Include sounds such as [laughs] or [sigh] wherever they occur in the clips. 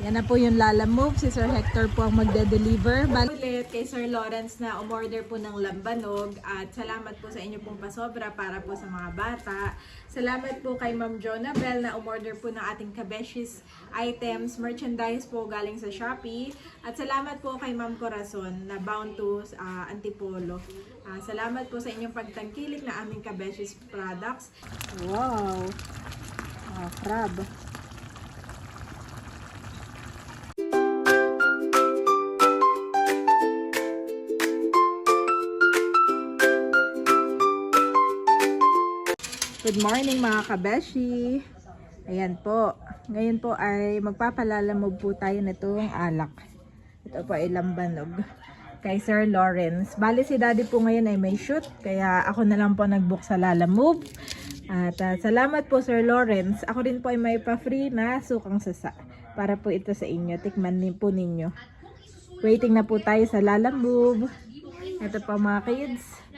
Yan na po yung Lala Move. Si Sir Hector po ang magde-deliver. Ulit kay Sir Lawrence na umorder po ng lambanog. At salamat po sa inyo pong pasobra para po sa mga bata. Salamat po kay Ma'am Jonabel na umorder po ng ating kabeshis items, merchandise po galing sa Shopee. At salamat po kay Ma'am Corazon na bound to ah, Antipolo. Ah, salamat po sa inyong pagtangkilik na aming kabeshis products. Wow! Ah, crab. Good morning mga kabeshi. Ayan po. Ngayon po ay magpapalalamog po tayo nitong alak. Ito po ay lambanog. Kay Sir Lawrence. Bali si daddy po ngayon ay may shoot. Kaya ako na lang po nagbook sa Lalamove. At ah, salamat po Sir Lawrence. Ako rin po ay may pa-free na sukang sasa. Para po ito sa inyo. Tikman din po ninyo. Waiting na po tayo sa Lalamove. Ito po mga kids.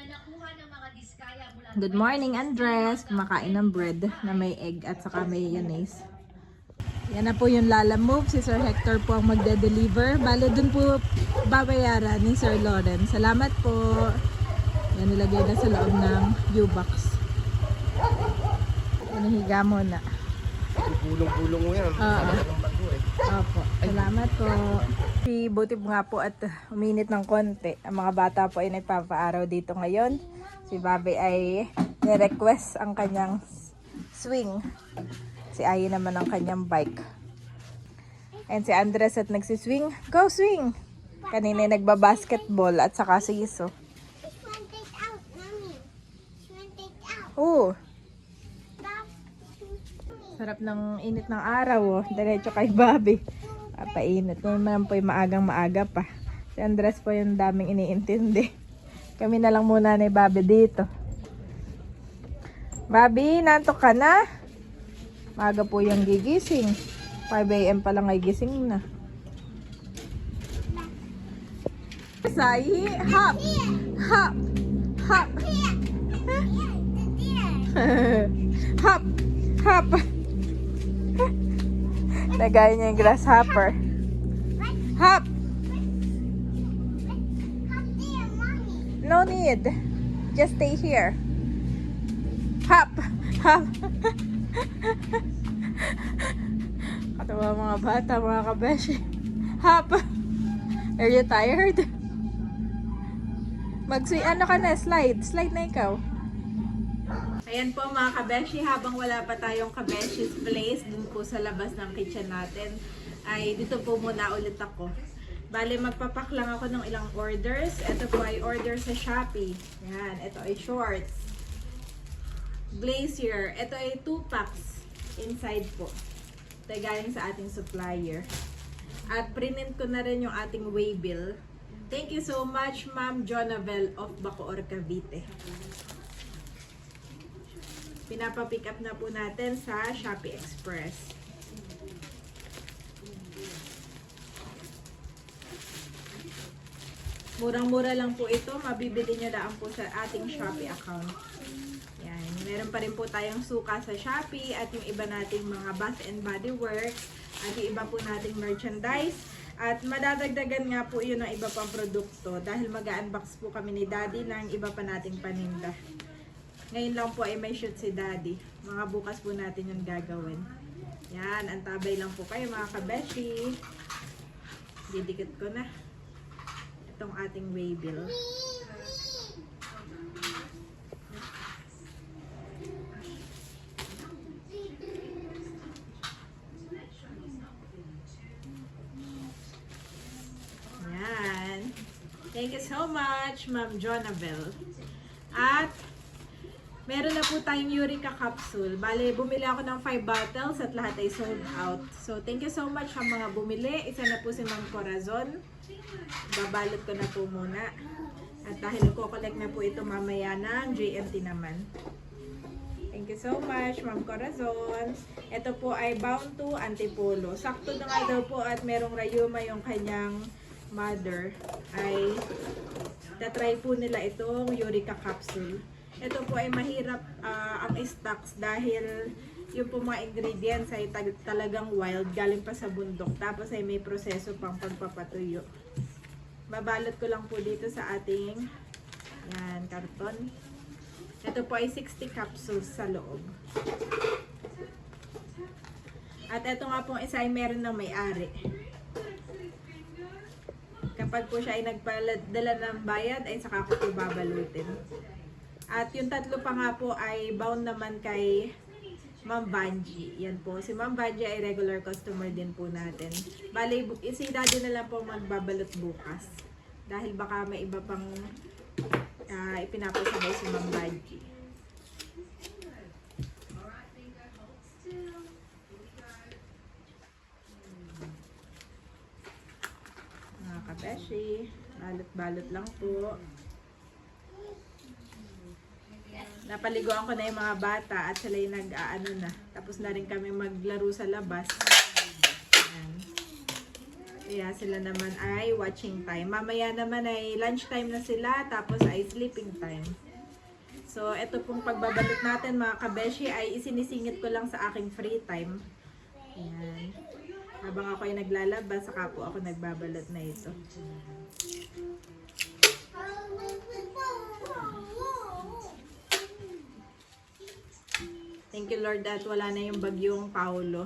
Good morning, Andres. Kumakain ng bread na may egg at saka mayonnaise. Yan na po yung Lala Move. Si Sir Hector po ang magde-deliver. Bale, dun po babayaran ni Sir Lauren. Salamat po. Yan nilagay na sa loob ng U-Box. Yan, higa mo na. Pulong-pulong mo yan. Oo. Eh. Opo. Salamat po. Si Buti nga po at uminit ng konti. Ang mga bata po ay nagpapaaraw dito ngayon. Si Bobby ay ni-request ang kanyang swing. Si Ayi naman ang kanyang bike. And si Andres at nagsiswing. Go swing! Kanina nagbabasketball at saka si Iso. Oo, sarap ng init ng araw. Oh. Diretso kay Bobby. Papainit. Ngayon naman po yung maagang maaga pa. Si Andres po yung daming iniintindi. Kami na lang muna ni Bobby dito. Bobby, nantok ka na? Maaga po yung gigising. 5 a.m. pa lang ay gising na. Sahi, hop! Hop! Hop! [laughs] hop! Hop! Nagaya niya yung grasshopper. Hop! No need. Just stay here. Hop! Hop! [laughs] Katawa mga bata, mga kabeshi. Hop! Are you tired? Magswi, ano ka na? Slide. Slide na ikaw. Ayan po mga kabeshi, habang wala pa tayong kabeshi's place dun po sa labas ng kitchen natin, ay dito po muna ulit ako. Bale, magpapak lang ako ng ilang orders. Ito po ay order sa Shopee. Yan, ito ay shorts. Glacier. Ito ay 2 packs inside po. Ito galing sa ating supplier. At print ko na rin yung ating waybill. Thank you so much, Ma'am Jonavel of Bacoor, Cavite. Pinapapick up na po natin sa Shopee Express. Murang-mura lang po ito. Mabibili nyo lang po sa ating Shopee account. Yan. Meron pa rin po tayong suka sa Shopee at yung iba nating mga Bath and Body Works at yung iba po nating merchandise. At madadagdagan nga po yun ng iba pang produkto dahil mag-unbox po kami ni Daddy ng iba pa nating paninda. Ngayon lang po ay may shoot si Daddy. Mga bukas po natin yung gagawin. Yan, antabay lang po kayo mga kabeshi. Didikit ko na itong ating waybill. Yan. Thank you so much, Ma'am Jonabel. At meron na po tayong Eureka capsule. Bale, bumili ako ng 5 bottles at lahat ay sold out. So, thank you so much sa mga bumili. Isa na po si Ma'am Corazon. Babalot ko na po muna. At dahil ko collect na po ito mamaya ng JMT naman. Thank you so much, Ma'am Corazon. Ito po ay bound to Antipolo. Sakto na nga daw po at merong rayuma yung kanyang mother. Ay tatry po nila itong Eureka capsule. Ito po ay mahirap ah, ang stocks dahil yung po mga ingredients ay talagang wild, galing pa sa bundok. Tapos ay may proseso pang pagpapatuyo. Babalot ko lang po dito sa ating yan, karton. Ito po ay 60 capsules sa loob. At ito nga pong isa ay meron ng may-ari. Kapag po siya ay nagpadala ng bayad, ay saka ko po babalutin. At yung tatlo pa nga po ay bound naman kay Ma'am Banji. Yan po. Si Ma'am Banji ay regular customer din po natin. Bali, bu- si daddy na lang po magbabalot bukas. Dahil baka may iba pang uh, ipinapasabay si Ma'am Banji. Mga kabeshi, balot-balot lang po. Napaliguan ko na yung mga bata at sila yung nag-aano na. Tapos na rin kami maglaro sa labas. Ayan. Kaya sila naman ay watching time. Mamaya naman ay lunch time na sila, tapos ay sleeping time. So, ito pong pagbabalot natin mga kabeshi ay isinisingit ko lang sa aking free time. Ayan. Habang ako ay naglalabas, saka po ako nagbabalot na ito. Thank you Lord that wala na yung bagyong Paulo.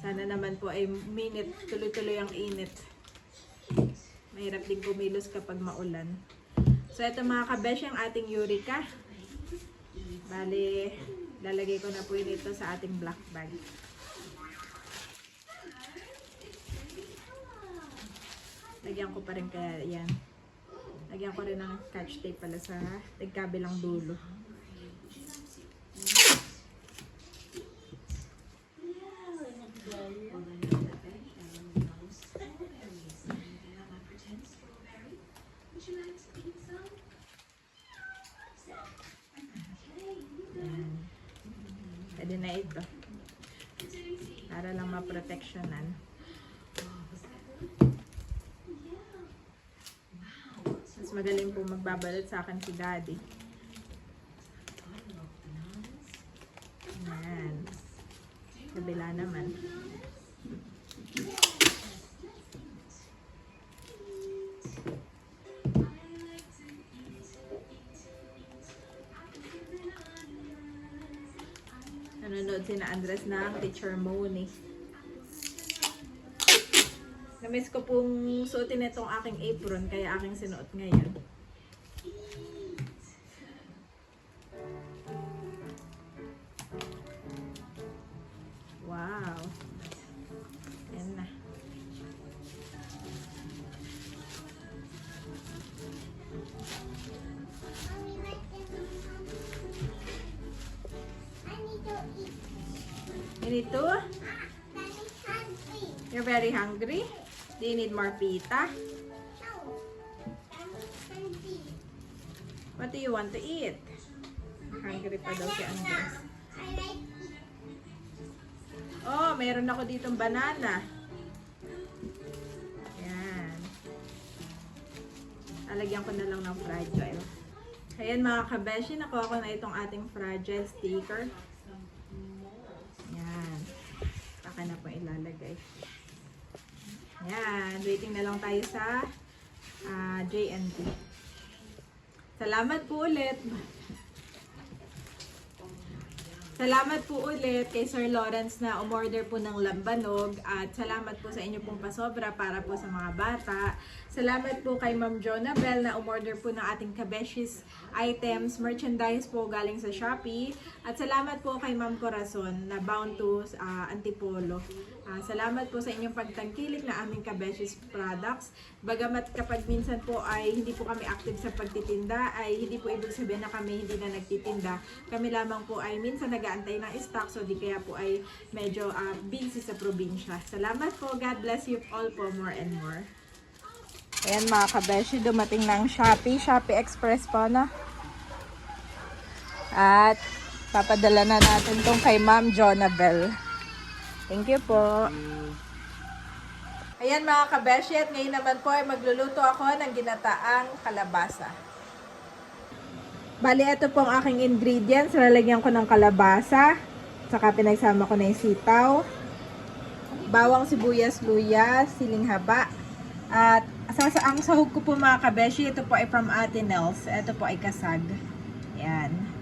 Sana naman po ay minute, tuloy-tuloy ang init. Mahirap din kumilos kapag maulan. So ito mga kabesh ang ating Eureka. Bali, lalagay ko na po ito sa ating black bag. Lagyan ko pa rin kaya yan. Lagyan ko rin ng catch tape pala sa tigkabilang dulo. Pwede na ito. Para lang maproteksyonan. Mas magaling po magbabalot sa akin si daddy. Ayan. Kabila naman. Nanonood si na Andres ng Teacher Moni. Namiss ko pong suotin itong aking apron, kaya aking sinuot ngayon. Wow. Yan na. Ah. You're very hungry? Do you need more pita? No. What do you want to eat? Hungry pa daw si Andres. Oh, meron ako ditong banana. Yan. Lalagyan ko na lang ng fragile. Ayan mga kabeshi, nakuha ko na itong ating fragile sticker. Yan. Saka na po ilalagay. Yan. Waiting na lang tayo sa ah, JNT. Salamat po ulit. Salamat po ulit kay Sir Lawrence na umorder po ng lambanog at salamat po sa inyo pong pasobra para po sa mga bata. Salamat po kay Ma'am Jonabel na umorder po ng ating kabeshis items, merchandise po galing sa Shopee. At salamat po kay Ma'am Corazon na bound to ah, Antipolo. Ah, salamat po sa inyong pagtangkilik na aming kabeshis products. Bagamat kapag minsan po ay hindi po kami active sa pagtitinda, ay hindi po ibig sabihin na kami hindi na nagtitinda. Kami lamang po ay minsan nag-aantay ng stock, so di kaya po ay medyo ah, busy sa probinsya. Salamat po. God bless you all po more and more. Ayan mga kabeshi, dumating ng Shopee. Shopee Express po na. At papadala na natin tong kay Ma'am Jonabel. Thank you po. Ayan mga kabeshi, at ngayon naman po ay magluluto ako ng ginataang kalabasa. Bali, ito pong aking ingredients. Lalagyan ko ng kalabasa, Saka pinagsama ko na yung sitaw. Bawang sibuyas, luya, siling haba. At sa, sa ang sahog ko po mga kabeshi, ito po ay from Ate Nels. Ito po ay kasag. Yan.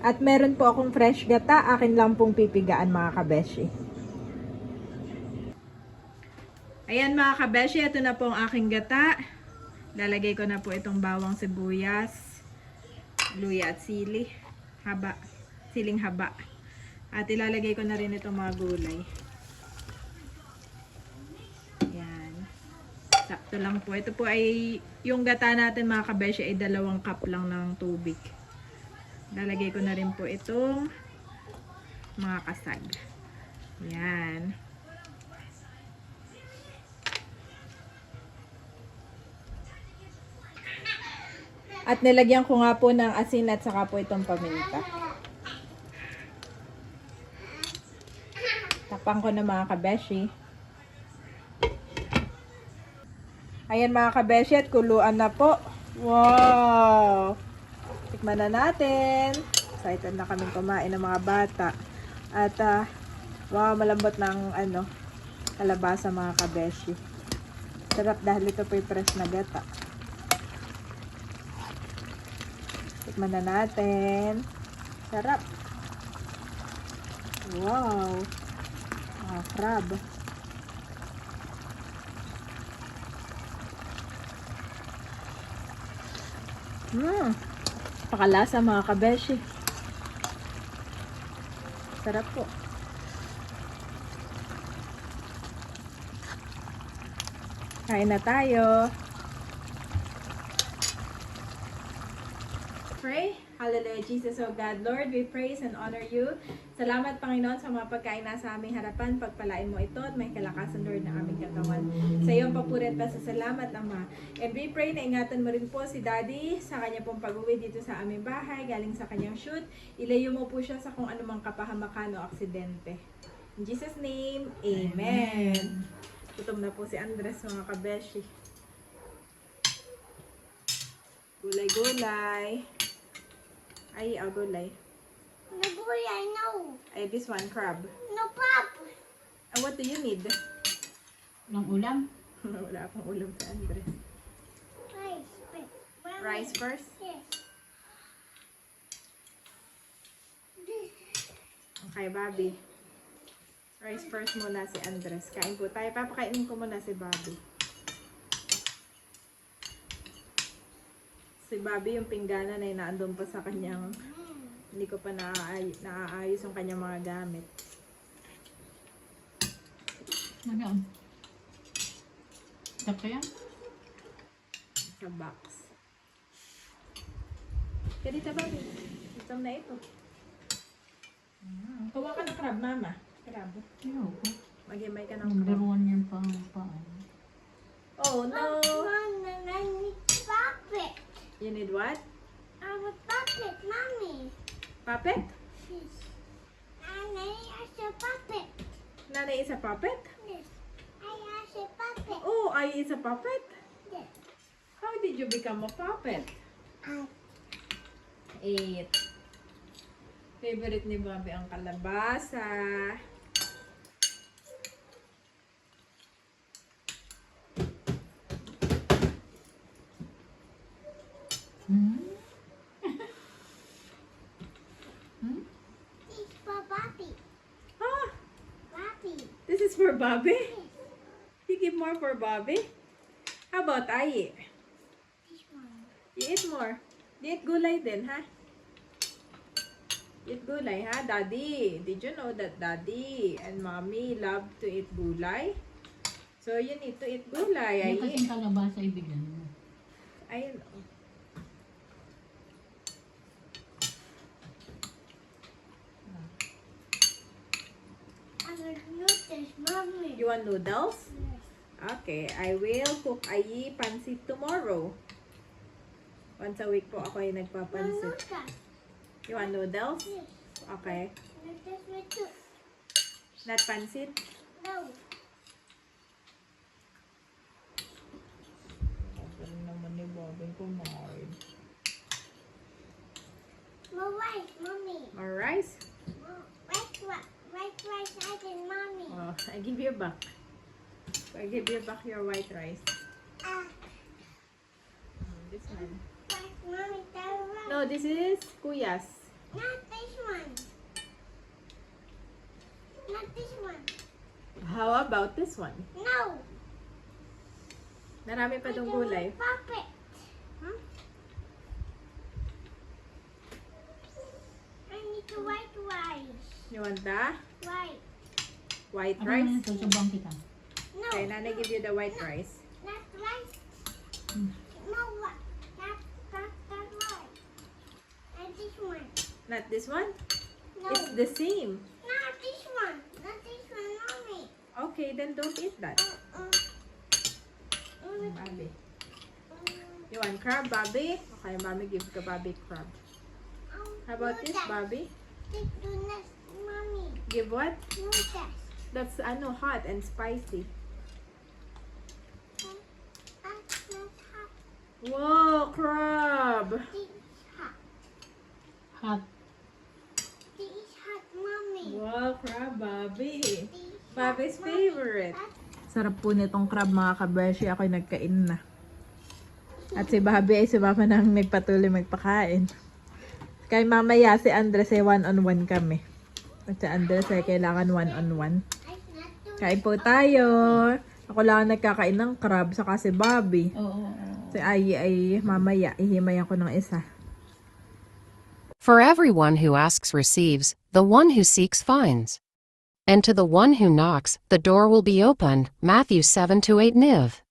At meron po akong fresh gata. Akin lang pong pipigaan mga kabeshi. Ayan mga kabeshi, ito na po ang aking gata. Lalagay ko na po itong bawang sibuyas, luya at sili. Haba. Siling haba. At ilalagay ko na rin itong mga gulay. Yan. Sakto lang po. Ito po ay, yung gata natin mga kabeshi ay dalawang cup lang ng tubig. Lalagay ko na rin po itong mga kasag. Yan. At nilagyan ko nga po ng asin at saka po itong paminta. Tapang ko na mga kabeshi. Ayan mga kabeshi at kuluan na po. Wow! Tikman na natin. Excited na kaming kumain ng mga bata. At ah, wow, malambot ng ano, kalabasa mga kabeshi. Sarap dahil ito po fresh na gata. Tikman na natin. Sarap. Wow. Mga crab. Mmm. Pakalasa mga kabeshi. Sarap po. Kain na tayo. Pray. Hallelujah, Jesus, O God. Lord, we praise and honor you. Salamat, Panginoon, sa mga pagkain na sa aming harapan. Pagpalain mo ito at may kalakasan, Lord, na aming katawan. Sa iyong papurit pa sa salamat, Ama. And we pray na ingatan mo rin po si Daddy sa kanya pong pag-uwi dito sa aming bahay, galing sa kanyang shoot. Ilayo mo po siya sa kung anumang kapahamakan o aksidente. In Jesus' name, Amen. Gutom na po si Andres, mga kabeshi. Gulay-gulay. Ay, ah, gulay. No boy, I know. Ay, this one, crab. No pop. Ah, what do you need? Ng ulam? [laughs] Wala akong ulam si Andres. Rice. Where Rice first? Yes. Okay, Bobby. Rice first muna si Andres. Kain po tayo. Papakainin ko muna si Bobby. Si Bobby, yung pingganan ay naandun pa sa kanyang hindi ko pa naaay, naaayos yung kanyang mga gamit. Ano? Tapos yan? Sa box. Kaya dito, Bobby. Ito na ito. Mm. Kuha ka ng crab, mama. Crab. Ayoko. Mag-imay ka ng crab. Nagdaruan yan pa. pa Oh, no. I need puppet. You need what? I have a puppet, mommy. Puppet? Yes. And I ask a puppet. Nanay is a puppet? Yes. I ask a puppet. Oh, I is a puppet? Yes. How did you become a puppet? I Eight. Favorite ni Bobby ang kalabasa. Hmm? It's for Bobby. Ah, Bobby. this is for Bobby? You give more for Bobby? How about I? One. You eat more. You eat gulay din, ha? Eat gulay, ha? Daddy, did you know that Daddy and Mommy love to eat gulay? So, you need to eat gulay. Yung Ay, kasing kalabasa ibigyan mo. ayun. oh. I will notice, mommy. You want noodles? Okay, I will cook ayi pansit tomorrow. Once a week po ako ay nagpapansit. You want noodles? Okay. Not pansit? No. Galing naman ni Bobby kumain. No rice, mommy. More rice? No. I give you back. I give you back your white rice. Mm, This one. but mommy, that one. No, this is Kuya's. Not this one. Not this one. How about this one? No. Marami pa dong gulay. puppet. Hmm? I need the white rice. You want the White. White Ano rice? na susubang kita? No. Okay, Nana give you the white rice. Not rice. Hmm. No? Not, not that white. And this one. Not this one? No. It's the same. Not this one. Not this one, mommy. Okay, then don't eat that. Uh, uh. Mm, Bobby. You want crab, Bobby? Okay, Mommy give ka Bobby crab. Oh, How about no, this, Bobby? Give what? No, that. That's ano, hot and spicy. Whoa, crab! Hot. Wow, crab, Bobby. Bobby's favorite. Sarap po nitong crab mga kabeshi. Ako'y nagkain na. At si Bobby ay si Mama nang nagpatuloy magpakain. Kay mamaya si Andres ay one-on-one kami. At si Andres ay kailangan one-on-one. Not doing Kain po tayo. Ako lang ang nagkakain ng crab saka si Bobby. Oo. Si Ayi ay mamaya. Ihimay ako ng isa. For everyone who asks receives, the one who seeks finds. And to the one who knocks, the door will be opened. Matthew 7 to 8 Niv.